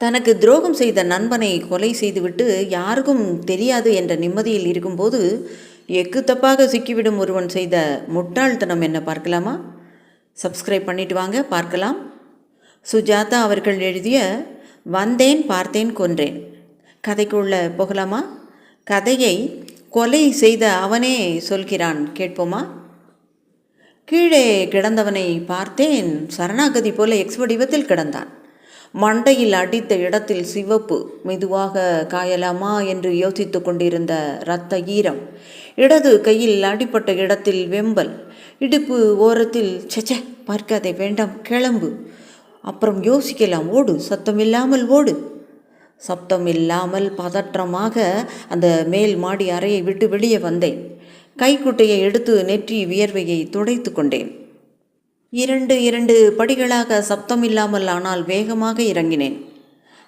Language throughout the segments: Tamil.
தனக்கு துரோகம் செய்த நண்பனை கொலை செய்துவிட்டு யாருக்கும் தெரியாது என்ற நிம்மதியில் இருக்கும்போது எக்கு தப்பாக சிக்கிவிடும் ஒருவன் செய்த முட்டாள்தனம் என்ன பார்க்கலாமா? சப்ஸ்கிரைப் பண்ணிட்டு வாங்க பார்க்கலாம். சுஜாதா அவர்கள் எழுதிய வந்தேன் பார்த்தேன் கொன்றேன். கதைக்குள்ள போகலாமா? கதையை கொலை செய்த அவனே சொல்கிறான் கேட்போமா? கீழே கிடந்தவனை பார்த்தேன் சரணாகதி போல எக்ஸ் வடிவத்தில் கிடந்தான். மண்டையில் அடித்த இடத்தில் சிவப்பு மெதுவாக காயலாமா என்று யோசித்து கொண்டிருந்த இரத்த ஈரம். இடது கையில் அடிப்பட்ட இடத்தில் வெம்பல். இடுப்பு ஓரத்தில் செச்ச பார்க்காதே வேண்டாம் கிளம்பு. அப்புறம் யோசிக்கலாம் ஓடு சத்தமில்லாமல் ஓடு. சப்தம் இல்லாமல் பதற்றமாக அந்த மேல் மாடி அறையை விட்டு வெளியே வந்தேன். கைக்குட்டையை எடுத்து நெற்றி வியர்வையை துடைத்து கொண்டேன். இரண்டு இரண்டு படிகளாக சப்தம் இல்லாமல் ஆனால் வேகமாக இறங்கினேன்.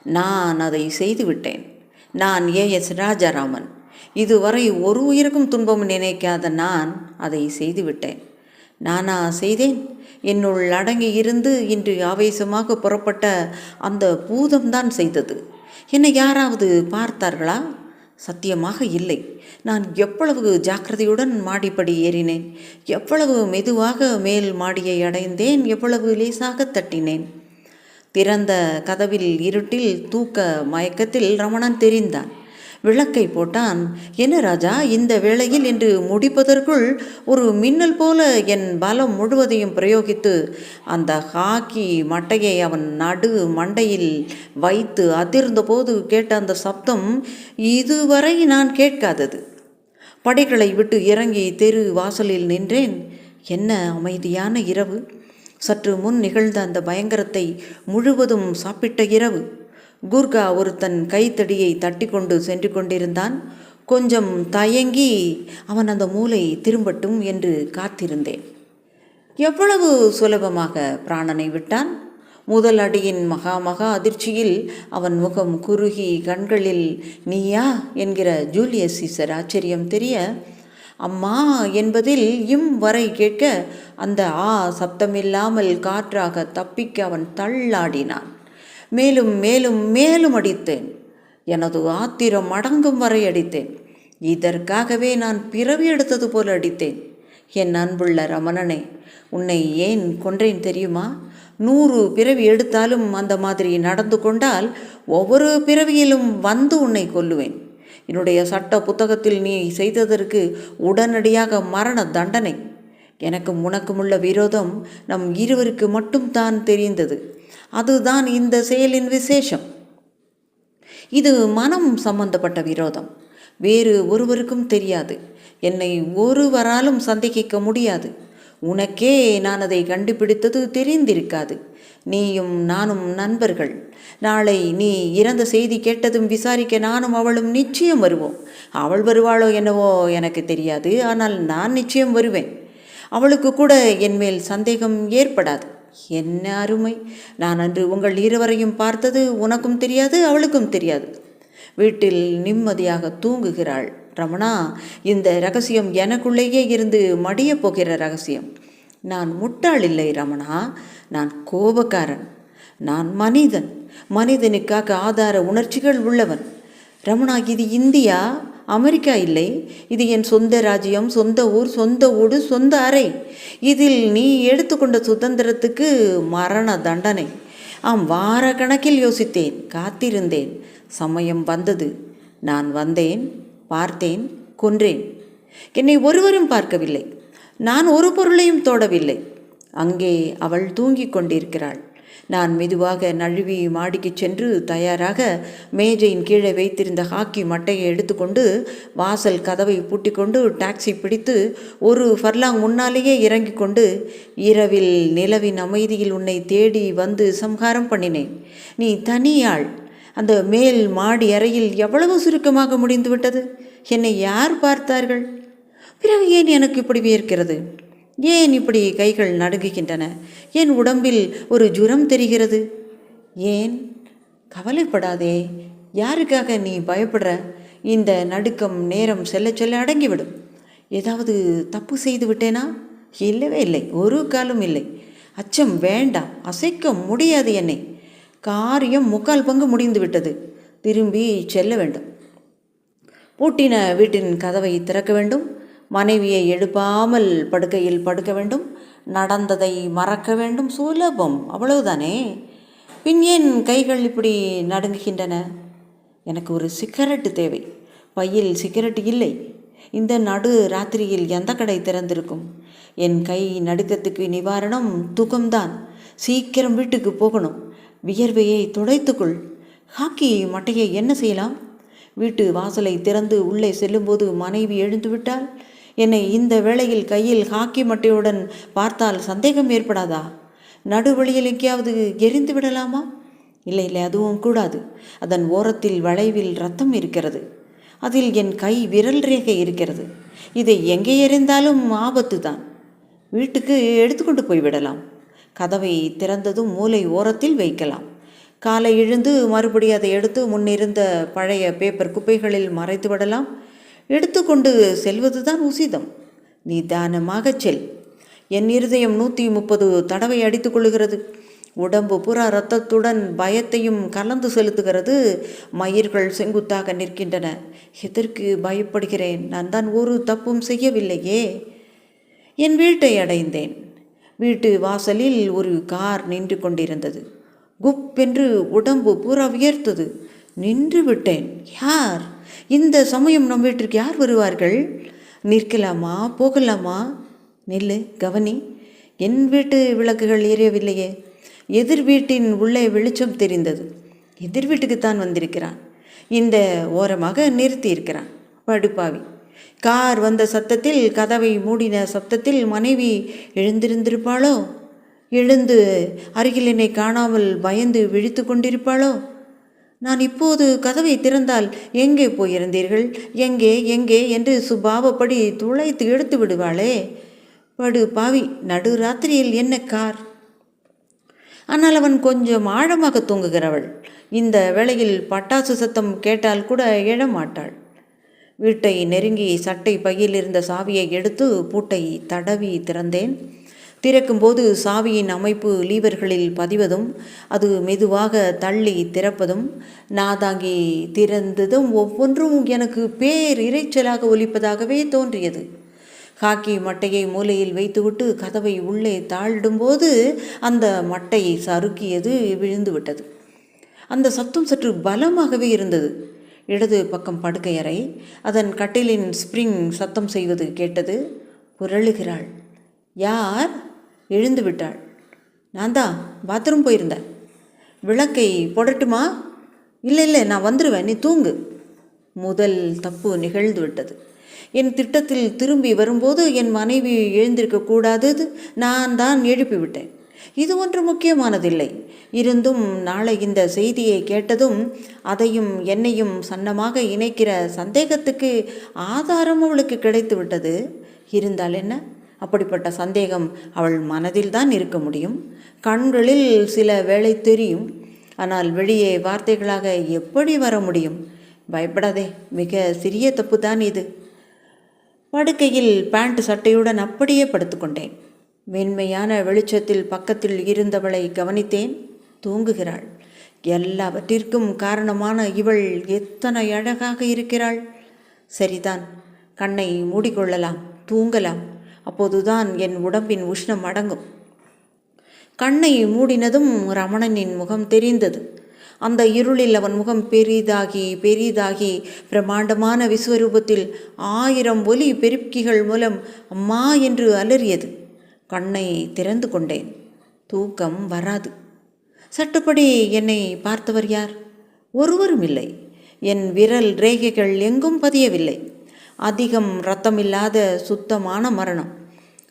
நான் அதை செய்துவிட்டேன் நான் ஏ. எஸ் ராஜாராமன். இதுவரை ஒரு உயிருக்கும் துன்பம் நினைக்காத நான் அதை செய்துவிட்டேன் நானா செய்தேன். என்னுள் அடங்கி இருந்து இன்று ஆவேசமாக புறப்பட்ட அந்த பூதம்தான் செய்தது. என்னை யாராவது பார்த்தார்களா? சத்தியமாக இல்லை. நான் எவ்வளவு ஜாக்கிரதையுடன் மாடிப்படி ஏறினேன் எவ்வளவு மெதுவாக மேல் மாடியை அடைந்தேன் எவ்வளவு லேசாக தட்டினேன். திறந்த கதவில் இருட்டில் தூக்க மயக்கத்தில் ரமணன் தெரிந்தான். விளக்கை போட்டான். என்ன ராஜா இந்த வேளையில் என்று முடிப்பதற்குள் ஒரு மின்னல் போல என் பலம் முழுவதையும் பிரயோகித்து அந்த ஹாக்கி மட்டையை அவன் நடு மண்டையில் வைத்து அதிர்ந்தபோது கேட்ட அந்த சப்தம் இதுவரை நான் கேட்காதது. படைகளை விட்டு இறங்கி தெரு வாசலில் நின்றேன். என்ன அமைதியான இரவு? சற்று முன் நிகழ்ந்த அந்த பயங்கரத்தை முழுவதும் சாப்பிட்ட இரவு. குர்கா ஒருத்தன் கைத்தடியை தட்டி கொண்டு சென்று கொண்டிருந்தான் கொஞ்சம் தயங்கி அவன் அந்த மூளை திரும்பட்டும் என்று காத்திருந்தேன். எவ்வளவு சுலபமாக பிராணனை விட்டான். முதல் அடியின் மகா மகா அதிர்ச்சியில் அவன் முகம் குறுகி கண்களில் நீயா? என்கிற ஜூலியஸ் சீசர் ஆச்சரியம் தெரிய அம்மா என்பதில் இம் வரை கேட்க அந்த ஆ சப்தமில்லாமல் காற்றாக தப்பிக்க அவன் தள்ளாடினான். மேலும் மேலும் மேலும் அடித்தேன். எனது ஆத்திரம் அடங்கும் வரை அடித்தேன். இதற்காகவே நான் பிறவி எடுத்தது போல் அடித்தேன். என் அன்புள்ள ரமணனே உன்னை ஏன் கொன்றேன் தெரியுமா? நூறு பிறவி எடுத்தாலும் அந்த மாதிரி நடந்து கொண்டால் ஒவ்வொரு பிறவியிலும் வந்து உன்னை கொல்லுவேன். என்னுடைய சட்ட புத்தகத்தில் நீ செய்ததற்கு உடனடியாக மரண தண்டனை. எனக்கும் உனக்குமுள்ள விரோதம் நம் இருவருக்கு மட்டும் தான் தெரிந்தது. அதுதான் இந்த செயலின் விசேஷம். இது மனம் சம்பந்தப்பட்ட விரோதம். வேறு ஒருவருக்கும் தெரியாது. என்னை ஒருவராலும் சந்தேகிக்க முடியாது. உனக்கே நான் அதை கண்டுபிடித்தது தெரிந்திருக்காது. நீயும் நானும் நண்பர்கள். நாளை நீ இறந்த செய்தி கேட்டதும் விசாரிக்க நானும் அவளும் நிச்சயம் வருவோம். அவள் வருவாளோ என்னவோ எனக்கு தெரியாது. ஆனால் நான் நிச்சயம் வருவேன். அவளுக்கு கூட என் மேல் சந்தேகம் ஏற்படாது. என்ன அருமை. நான் அன்று உங்கள் இருவரையும் பார்த்தது உனக்கும் தெரியாது அவளுக்கும் தெரியாது. வீட்டில் நிம்மதியாக தூங்குகிறாள் ரமணா. இந்த ரகசியம் எனக்குள்ளேயே இருந்து மடியப் போகிற ரகசியம். நான் முட்டாள் இல்லை ரமணா. நான் கோபக்காரன். நான் மனிதன். மனிதனுக்காக ஆதார உணர்ச்சிகள் உள்ளவன். ரமணா இது இந்தியா? அமெரிக்கா இல்லை. இது என் சொந்த ராஜ்யம் சொந்த ஊர் சொந்த ஊடு சொந்த அறை. இதில் நீ எடுத்துக்கொண்ட சுதந்திரத்துக்கு மரண தண்டனை. ஆம் வார கணக்கில் யோசித்தேன் காத்திருந்தேன். சமயம் வந்தது. நான் வந்தேன் பார்த்தேன் கொன்றேன். என்னை ஒருவரும் பார்க்கவில்லை. நான் ஒரு பொருளையும் தோடவில்லை. அங்கே அவள் தூங்கிக் கொண்டிருக்கிறாள். நான் மெதுவாக நழுவி மாடிக்கு சென்று தயாராக மேஜையின் கீழே வைத்திருந்த ஹாக்கி மட்டையை எடுத்துக்கொண்டு வாசல் கதவை பூட்டிக்கொண்டு டாக்ஸி பிடித்து ஒரு ஃபர்லாங் முன்னாலேயே இறங்கிக் கொண்டு இரவில் நிலவின் அமைதியில் உன்னை தேடி வந்து சம்ஹாரம் பண்ணினேன். நீ தனியாள். அந்த மேல் மாடி அறையில் எவ்வளவு சுருக்கமாக முடிந்துவிட்டது? என்னை யார் பார்த்தார்கள்? பிறகு ஏன் எனக்கு இப்படி வியர்க்கிறது? ஏன் இப்படி கைகள் நடுங்குகின்றன? என் உடம்பில் ஒரு ஜுரம் தெரிகிறது. ஏன்? கவலைப்படாதே. யாருக்காக நீ பயப்படுற? இந்த நடுக்கம் நேரம் செல்ல செல்ல அடங்கிவிடும். ஏதாவது தப்பு செய்து விட்டேனா? இல்லவே இல்லை. ஒரு காலும் இல்லை. அச்சம் வேண்டாம். அசைக்க முடியாது என்னை. காரியம் முக்கால் பங்கு முடிந்து விட்டது. திரும்பி செல்ல வேண்டும். பூட்டின வீட்டின் கதவை திறக்க வேண்டும். மனைவியை எழுப்பாமல் படுக்கையில் படுக்க வேண்டும் நடந்ததை மறக்க வேண்டும். சுலபம். அவ்வளவுதானே? பின் ஏன் கைகள் இப்படி நடுங்குகின்றன? எனக்கு ஒரு சிகரெட்டு தேவை. பையில் சிகரெட் இல்லை. இந்த நடு ராத்திரியில் எந்த கடை திறந்திருக்கும்? என் கை நடுக்கத்துக்கு நிவாரணம் தூக்கம்தான். சீக்கிரம் வீட்டுக்கு போகணும். வியர்வையை துடைத்துக்குள். ஹாக்கி மட்டையை என்ன செய்யலாம்? வீட்டு வாசலை திறந்து உள்ளே செல்லும்போது மனைவி எழுந்துவிட்டால் என்னை இந்த வேளையில் கையில் ஹாக்கி மட்டையுடன் பார்த்தால் சந்தேகம் ஏற்படாதா? நடுவழியில் எங்கேயாவது எரிந்து விடலாமா? இல்லை இல்லை அதுவும் கூடாது. அதன் ஓரத்தில் வளைவில் ரத்தம் இருக்கிறது. அதில் என் கை விரல் ரேகை இருக்கிறது. இதை எங்கே எறிந்தாலும் ஆபத்து தான் வீட்டுக்கு எடுத்துக்கொண்டு போய்விடலாம் கதவை திறந்ததும் மூலை ஓரத்தில் வைக்கலாம். காலை எழுந்து மறுபடி அதை எடுத்து முன்னிருந்த பழைய பேப்பர் குப்பைகளில் மறைத்து விடலாம். எடுத்துக்கொண்டு செல்வதுதான் உசிதம். நிதானமாகச் செல். என் இருதயம் நூற்றி முப்பது தடவை அடித்துக்கொள்கிறது உடம்பு புறா இரத்தத்துடன் பயத்தையும் கலந்து செலுத்துகிறது. மயிர்கள் செங்குத்தாக நிற்கின்றன. எதற்கு பயப்படுகிறேன்? நான் தான் ஒரு தப்பும் செய்யவில்லையே. என் வீட்டை அடைந்தேன். வீட்டு வாசலில் ஒரு கார் நின்று கொண்டிருந்தது. குப் என்று உடம்பு பூரா உயர்த்தது நின்று விட்டேன். யார்? இந்த சமயம் நம்ம வீட்டிற்கு யார் வருவார்கள்? நிற்கலாமா? போகலாமா? நில்லு கவனி. என் வீட்டு விளக்குகள் எரியவில்லையே. எதிர் வீட்டின் உள்ளே வெளிச்சம் தெரிந்தது. எதிர் வீட்டுக்குத்தான் வந்திருக்கிறான். இந்த ஓரமாக நிறுத்தி இருக்கிறான் படுப்பாவி. கார் வந்த சத்தத்தில் கதவை மூடின சத்தத்தில் மனைவி எழுந்திருந்திருப்பாளோ? எழுந்து அருகில் என்னை காணாமல் பயந்து விழித்து கொண்டிருப்பாளோ? நான் இப்போது கதவை திறந்தால் எங்கே போயிருந்தீர்கள்? எங்கே எங்கே என்று சுபாவப்படி துளைத்து எடுத்து விடுவாளே. படு பாவி நடுராத்திரியில் என்ன கார்? ஆனால் அவன் கொஞ்சம் ஆழமாக தூங்குகிறவள். இந்த வேளையில் பட்டாசு சத்தம் கேட்டால் கூட எழமாட்டாள். வீட்டை நெருங்கி சட்டை பையில் இருந்த சாவியை எடுத்து பூட்டை தடவி திறந்தேன். திறக்கும்போது சாவியின் அமைப்பு லீவர்களில் பதிவதும் அது மெதுவாக தள்ளி திறப்பதும் நாதாங்கி திறந்ததும் ஒவ்வொன்றும் எனக்கு பேர் இறைச்சலாக ஒலிப்பதாகவே தோன்றியது. காக்கி மட்டையை மூலையில் வைத்துவிட்டு கதவை உள்ளே தாழிடும்போது அந்த மட்டை சறுக்கியது விழுந்துவிட்டது. அந்த சத்தம் சற்று பலமாகவே இருந்தது. இடது பக்கம் படுக்கையறை அதன் கட்டிலின் ஸ்ப்ரிங் சத்தம் செய்வது கேட்டது. புரளுகிறாள் யார்? எழுந்து விட்டாள். நான் தான் பாத்ரூம் போயிருந்தேன். விளக்கை போடட்டுமா? இல்லை இல்லை நான் வந்துடுவேன் நீ தூங்கு. முதல் தப்பு நிகழ்ந்து விட்டது. என் திட்டத்தில் திரும்பி வரும்போது என் மனைவி எழுந்திருக்க கூடாது நான் தான் எழுப்பி விட்டேன். இது ஒன்று முக்கியமானதில்லை. இருந்தும் நாளை இந்த செய்தியை கேட்டதும் அதையும் என்னையும் சன்னமாக இணைக்கிற சந்தேகத்துக்கு ஆதாரம் அவளுக்கு கிடைத்து விட்டது. இருந்தால் என்ன? அப்படிப்பட்ட சந்தேகம் அவள் மனதில் தான் இருக்க முடியும். கண்களில் சில வேலை தெரியும். ஆனால் வெளியே வார்த்தைகளாக எப்படி வர முடியும்? பயப்படாதே மிக சிறிய தப்பு தான் இது. படுக்கையில் பேண்ட் சட்டையுடன் அப்படியே படுத்துக்கொண்டேன். மென்மையான வெளிச்சத்தில் பக்கத்தில் இருந்தவளை கவனித்தேன். தூங்குகிறாள். எல்லாவற்றிற்கும் காரணமான இவள் எத்தனை அழகாக இருக்கிறாள். சரிதான் கண்ணை மூடிக்கொள்ளலாம் தூங்கலாம். அப்போதுதான் என் உடம்பின் உஷ்ணம் அடங்கும். கண்ணை மூடினதும் ரமணனின் முகம் தெரிந்தது. அந்த இருளில் அவன் முகம் பெரிதாகி பெரிதாகி பிரம்மாண்டமான விஸ்வரூபத்தில் ஆயிரம் ஒலி பெருக்கிகள் மூலம் அம்மா என்று அலறியது. கண்ணை திறந்து கொண்டேன். தூக்கம் வராது. சட்டுப்படி என்னை பார்த்தவர் யார்? ஒருவரும் இல்லை. என் விரல் ரேகைகள் எங்கும் பதியவில்லை. அதிகம் ரத்தம் இல்லாத சுத்தமான மரணம்.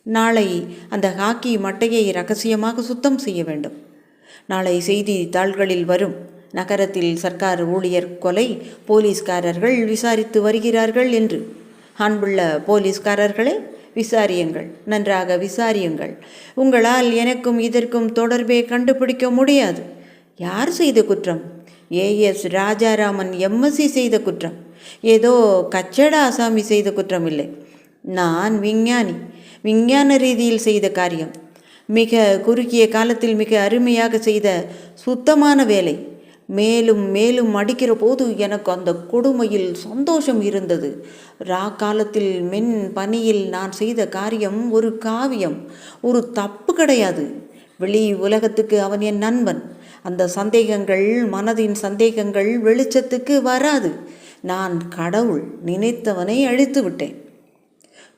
நாளை அந்த ஹாக்கி மட்டையை ரகசியமாக சுத்தம் செய்ய வேண்டும். நாளை செய்தித்தாள்களில் வரும். நகரத்தில் சர்க்கார் ஊழியர் கொலை போலீஸ்காரர்கள் விசாரித்து வருகிறார்கள் என்று. அன்புள்ள போலீஸ்காரர்களே விசாரியுங்கள். நன்றாக விசாரியுங்கள். உங்களால் எனக்கும் இதற்கும் தொடர்பே கண்டுபிடிக்க முடியாது. யார் செய்த குற்றம்? ஏஎஸ் ராஜாராமன் எம்எஸ்சி செய்த குற்றம். ஏதோ கச்சட ஆசாமி செய்த குற்றமில்லை. நான் விஞ்ஞானி. விஞ்ஞான ரீதியில் செய்த காரியம். மிக குறுகிய காலத்தில் மிக அருமையாக செய்த சுத்தமான வேலை. மேலும் மேலும் அடிக்கிற போது எனக்கு அந்த கொடுமையில் சந்தோஷம் இருந்தது. ரா காலத்தில் மென் பணியில் நான் செய்த காரியம் ஒரு காவியம் ஒரு தப்பு கிடையாது. வெளி உலகத்துக்கு அவன் என் நண்பன். அந்த சந்தேகங்கள் மனதின் சந்தேகங்கள் வெளிச்சத்துக்கு வராது. நான் கடவுள் நினைத்தவனை அழித்து விட்டேன்.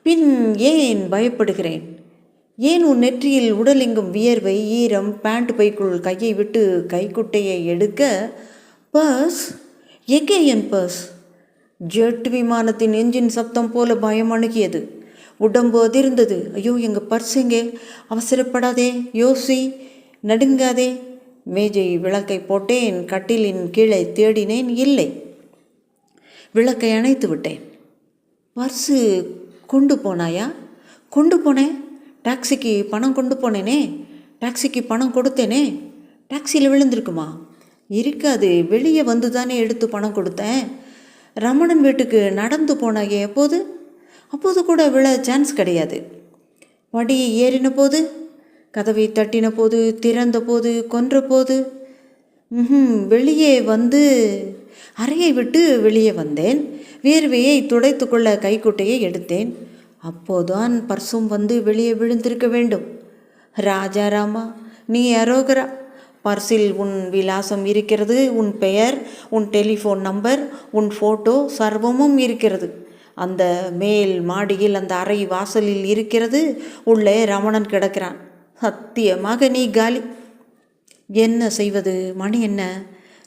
பின் ஏன் பயப்படுகிறேன்? ஏன் உன் நெற்றியில் உடலெங்கும் வியர்வை ஈரம் பேண்ட் பைக்குள் கையை விட்டு கைக்குட்டையை எடுக்க? பர்ஸ்? எங்கே என் பர்ஸ்? ஜெட் விமானத்தின் என்ஜின் சப்தம் போல பயம் அணுகியது. உடம்பு அதிர்ந்தது. ஐயோ எங்கள் பர்ஸ் எங்கே? அவசரப்படாதே யோசி நடுங்காதே. மேஜை விளக்கை போட்டேன் கட்டிலின் கீழே தேடினேன் இல்லை. விளக்கை அணைத்து விட்டேன். பர்ஸு கொண்டு போனாயா? கொண்டு போனேன். டாக்ஸிக்கு பணம் கொண்டு போனேனே? டாக்ஸிக்கு பணம் கொடுத்தேனே? டாக்ஸியில் விழுந்திருக்குமா? இருக்காது வெளியே வந்து தானே எடுத்து பணம் கொடுத்தேன். ரமணன் வீட்டுக்கு நடந்து போனாயே எப்போது அப்போது கூட விழ சான்ஸ் கிடையாது. வடியை ஏறின போது கதவை தட்டின போது திறந்த போது கொன்ற போது ம்ஹும், வெளியே வந்து அறையை விட்டு வெளியே வந்தேன். வேர்வையை துடைத்து கொள்ள கைக்குட்டையை எடுத்தேன். அப்போதான் பர்சும் வந்து வெளியே விழுந்திருக்க வேண்டும். ராஜாராமா நீ அரோகரா. பர்சில் உன் விலாசம் இருக்கிறது உன் பெயர் உன் டெலிஃபோன் நம்பர் உன் ஃபோட்டோ சர்வமும் இருக்கிறது. அந்த மேல் மாடியில் அந்த அறை வாசலில் இருக்கிறது. உள்ளே ரமணன் கிடக்கிறான். சத்தியமாக நீ காலி. என்ன செய்வது? மணி என்ன?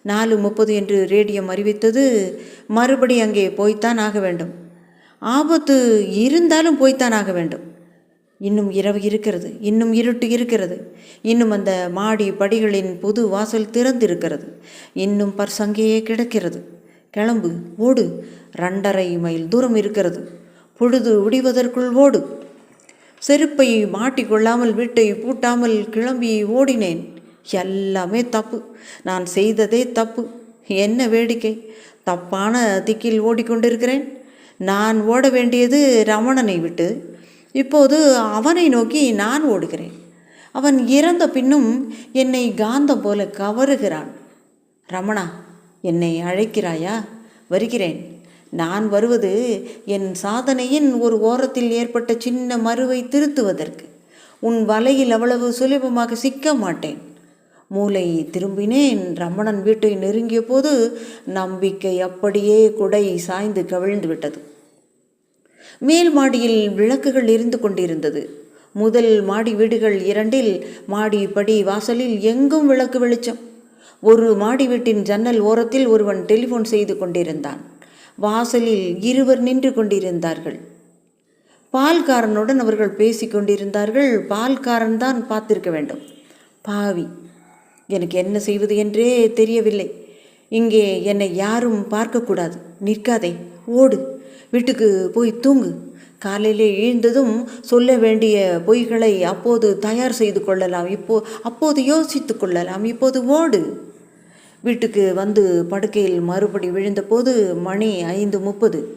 நாலு முப்பது என்று ரேடியம் அறிவித்தது மறுபடி அங்கே போய்த்தான் ஆக வேண்டும். ஆபத்து இருந்தாலும் போய்த்தான் ஆக வேண்டும். இன்னும் இரவு இருக்கிறது இன்னும் இருட்டு இருக்கிறது. இன்னும் அந்த மாடி படிகளின் புது வாசல் திறந்திருக்கிறது. இன்னும் பர்ஸ் அங்கேயே கிடக்கிறது. கிளம்பு ஓடு. ரெண்டரை மைல் தூரம் இருக்கிறது. பொழுது விடிவதற்குள் ஓடு. செருப்பை மாட்டிக்கொள்ளாமல் வீட்டை பூட்டாமல் கிளம்பி ஓடினேன். எல்லாமே தப்பு. நான் செய்ததே தப்பு. என்ன வேடிக்கை? தப்பான திக்கில் ஓடிக்கொண்டிருக்கிறேன். நான் ஓட வேண்டியது ரமணனை விட்டு. இப்போது அவனை நோக்கி நான் ஓடுகிறேன். அவன் இறந்த பின்னும் என்னை காந்தம் போல கவருகிறான். ரமணா என்னை அழைக்கிறாயா? வருகிறேன். நான் வருவது என் சாதனையின் ஒரு ஓரத்தில் ஏற்பட்ட சின்ன மறுவை திருத்துவதற்கு. உன் வலையில் அவ்வளவு சுலபமாக சிக்க மாட்டேன். மூளை திரும்பினேன். ரமணன் வீட்டை நெருங்கிய போது நம்பிக்கை அப்படியே குடை சாய்ந்து கவிழ்ந்து விட்டது. மேல் மாடியில் விளக்குகள் எரிந்து கொண்டிருந்தது. முதல் மாடி வீடுகள் இரண்டில் மாடி படி வாசலில் எங்கும் விளக்கு வெளிச்சம். ஒரு மாடி வீட்டின் ஜன்னல் ஓரத்தில் ஒருவன் டெலிஃபோன் செய்து கொண்டிருந்தான். வாசலில் இருவர் நின்று கொண்டிருந்தார்கள். பால்காரனுடன் அவர்கள் பேசிக் கொண்டிருந்தார்கள். பால்காரன் தான் பார்த்திருக்க வேண்டும். பாவி எனக்கு என்ன செய்வது என்றே தெரியவில்லை. இங்கே என்னை யாரும் பார்க்கக்கூடாது. நிற்காதே ஓடு. வீட்டுக்கு போய் தூங்கு. காலையிலே எழுந்ததும் சொல்ல வேண்டிய பொய்களை அப்போது தயார் செய்து கொள்ளலாம். இப்போ அப்போது யோசித்து கொள்ளலாம். இப்போது ஓடு. வீட்டுக்கு வந்து படுக்கையில் மறுபடி விழுந்தபோது மணி ஐந்து முப்பது.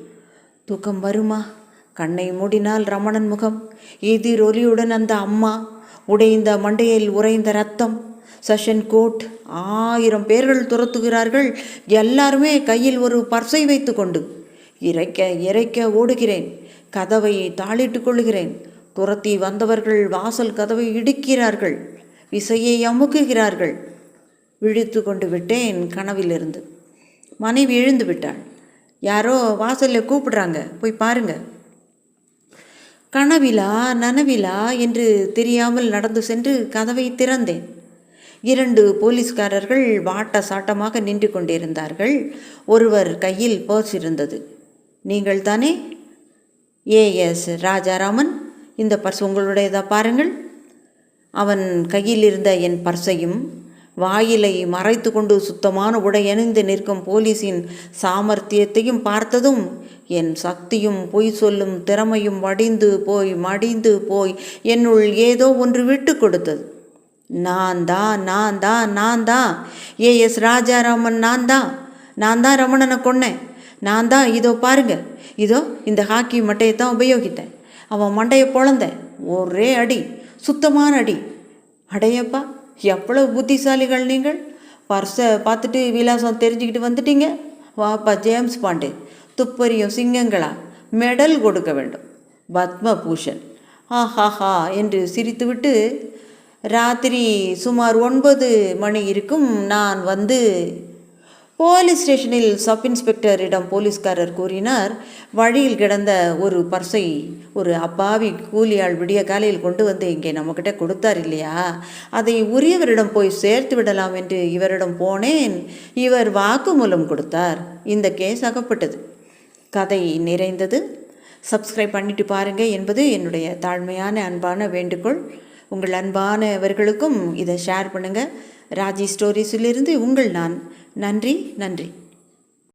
தூக்கம் வருமா? கண்ணை மூடினால் ரமணன் முகம். எதிரொலியுடன் அந்த அம்மா. உடைந்த மண்டையில் உறைந்த ரத்தம். செஷன் கோட் ஆயிரம் பேர்கள் துரத்துகிறார்கள். எல்லாருமே கையில் ஒரு பர்சை வைத்து கொண்டு இறைக்க இறைக்க ஓடுகிறேன். கதவை தாளிட்டு கொள்கிறேன் துரத்தி வந்தவர்கள் வாசல் கதவை இடிக்கிறார்கள். விசையை அமுக்குகிறார்கள். விழித்து கொண்டு விட்டேன் கனவிலிருந்து. மனைவி எழுந்து விட்டாள். யாரோ வாசலில் கூப்பிடுறாங்க. போய் பாருங்க. கனவிலா நனவிலா என்று தெரியாமல் நடந்து சென்று கதவை திறந்தேன். இரண்டு போலீஸ்காரர்கள் வாட்ட சாட்டமாக நின்று கொண்டிருந்தார்கள். ஒருவர் கையில் பர்ஸ் இருந்தது. நீங்கள் தானே? A S Rajaraman. இந்த பர்ஸ் உங்களுடையதா பாருங்கள். அவன் கையில் இருந்த என் பர்ஸையும் வாயிலை மறைத்து கொண்டு சுத்தமான உடை அணிந்து நிற்கும் போலீஸின் சாமர்த்தியத்தையும் பார்த்ததும் என் சக்தியும் பொய் சொல்லும் திறமையும் வடிந்து போய் மடிந்து போய் என்னுள் ஏதோ ஒன்று விட்டு கொடுத்தது. நான் தான் நான் தான் நான் தான் ஏ எஸ் ராஜாராமன் நான் தான் நான் தான் ரமணனை கொன்னேன். நான் தான் இதோ பாருங்க. இதோ இந்த ஹாக்கி மட்டையை தான் உபயோகித்தேன். அவன் மண்டையை பொழந்தேன். ஒரே அடி சுத்தமான அடி. அடையப்பா எவ்வளவு புத்திசாலிகள் நீங்கள். பர்ஸை பார்த்துட்டு விலாசம் தெரிஞ்சுக்கிட்டு வந்துட்டீங்க. வாப்பா ஜேம்ஸ் பாண்டே துப்பறியும் சிங்கங்களா? மெடல் கொடுக்க வேண்டும். பத்மபூஷன். ஆஹாஹா என்று சிரித்துவிட்டு ராத்திரி சுமார் ஒன்பது மணி இருக்கும் நான் வந்து போலீஸ் ஸ்டேஷனில் சப் இன்ஸ்பெக்டரிடம் போலீஸ்காரர் கூறினார் வழியில் கிடந்த ஒரு பர்ஸை ஒரு அப்பாவி கூலியாள் விடிய காலையில் கொண்டு வந்து இங்கே நம்மக்கிட்ட கொடுத்தார் இல்லையா? அதை உரியவரிடம் போய் சேர்த்து விடலாம் என்று இவரிடம் போனேன். இவர் வாக்குமூலம் கொடுத்தார். இந்த கேஸ் அகப்பட்டது. கதை நிறைந்தது. சப்ஸ்கிரைப் பண்ணிட்டு பாருங்கள் என்பது என்னுடைய தாழ்மையான அன்பான வேண்டுகோள். உங்கள் அன்பானவர்களுக்கும் இதை ஷேர் பண்ணுங்கள் ராஜி ஸ்டோரிஸிலிருந்து உங்கள் நான். நன்றி நன்றி.